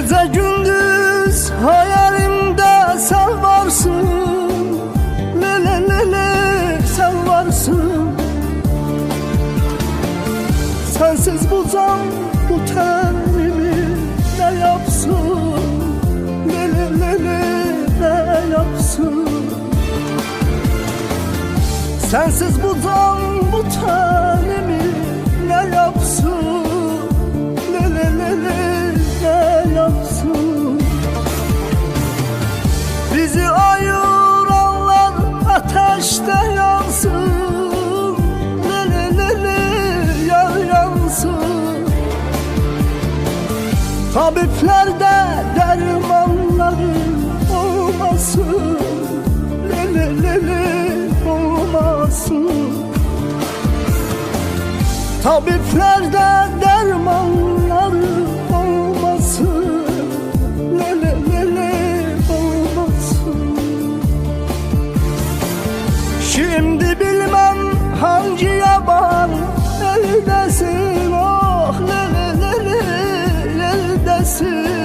Gece gündüz hayalimde sen varsın. Le le le le sen varsın. Sensiz bu can bu tenimi ne yapsın? Le le le le ne yapsın? Sensiz bu can bu tenimi Tabiplerde dermanları olmasın le le olmasın Tabiplerde dermanları olmasın le le olmasın Şimdi bilmem sensin